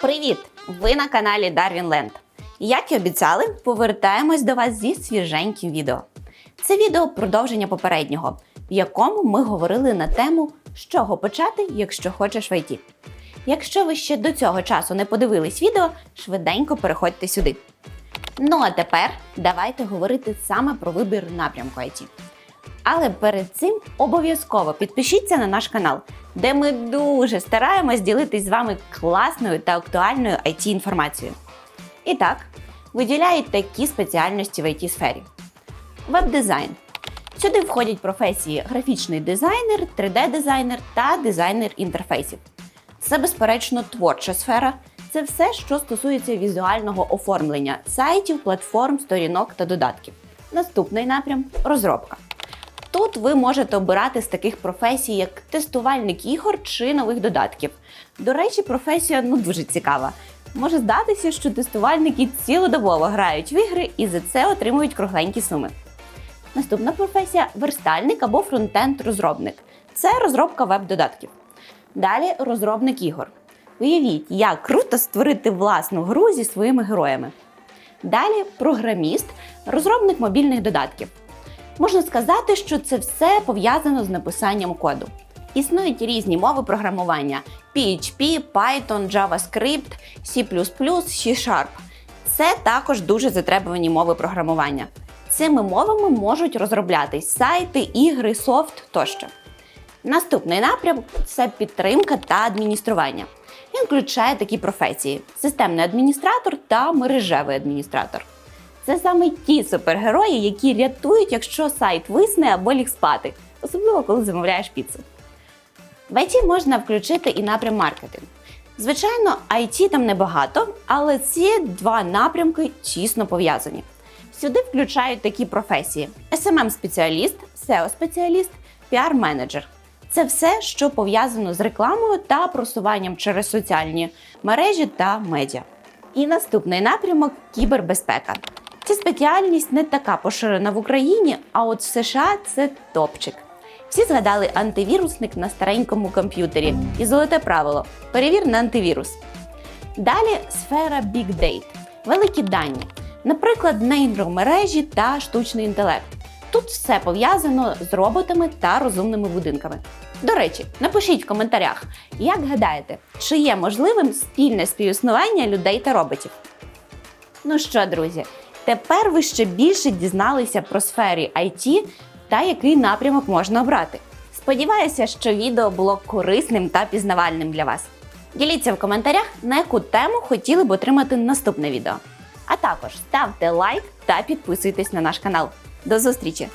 Привіт! Ви на каналі Darwin Land. Як і обіцяли, повертаємось до вас зі свіженьким відео. Це відео продовження попереднього, в якому ми говорили на тему, з чого почати, якщо хочеш в ІТ. Якщо ви ще до цього часу не подивились відео, швиденько переходьте сюди. Ну а тепер давайте говорити саме про вибір напрямку IT. Але перед цим обов'язково підпишіться на наш канал, де ми дуже стараємось ділитись з вами класною та актуальною it інформацією. І так, виділяють такі спеціальності в it сфері Веб-дизайн. Сюди входять професії графічний дизайнер, 3D-дизайнер та дизайнер інтерфейсів. Це, безперечно, творча сфера. Це все, що стосується візуального оформлення сайтів, платформ, сторінок та додатків. Наступний напрям розробка. Ви можете обирати з таких професій, як тестувальник ігор чи нових додатків. До речі, професія ну дуже цікава. Може здатися, що тестувальники цілодобово грають в ігри і за це отримують кругленькі суми. Наступна професія верстальник або фронтенд-розробник. Це розробка веб-додатків. Далі розробник ігор. Уявіть, як круто створити власну гру зі своїми героями. Далі програміст, розробник мобільних додатків. Можна сказати, що це все пов'язано з написанням коду. Існують різні мови програмування: PHP, Python, JavaScript, C++, C-Sharp. Це також дуже затребувані мови програмування. Цими мовами можуть розроблятись сайти, ігри, софт тощо. Наступний напрям це підтримка та адміністрування. Він включає такі професії: системний адміністратор та мережевий адміністратор. Це саме ті супергерої, які рятують, якщо сайт висне або ліг спати, особливо коли замовляєш піцу. В IT можна включити і напрям маркетинг. Звичайно, IT там небагато, але ці два напрямки тісно пов'язані. Сюди включають такі професії: smm спеціаліст SEO-спеціаліст, піар-менеджер. Це все, що пов'язано з рекламою та просуванням через соціальні мережі та медіа. І наступний напрямок кібербезпека. Ця спеціальність не така поширена в Україні, а от в США це топчик. Всі згадали антивірусник на старенькому комп'ютері і золоте правило перевір на антивірус. Далі сфера Big Data – великі дані, наприклад, нейромережі та штучний інтелект. Тут все пов'язано з роботами та розумними будинками. До речі, напишіть в коментарях, як гадаєте, чи є можливим спільне співіснування людей та роботів. Ну що, друзі, тепер ви ще більше дізналися про сфері IT та який напрямок можна обрати. Сподіваюся, що відео було корисним та пізнавальним для вас. Діліться в коментарях, на яку тему хотіли б отримати наступне відео. А також ставте лайк та підписуйтесь на наш канал. До зустрічі!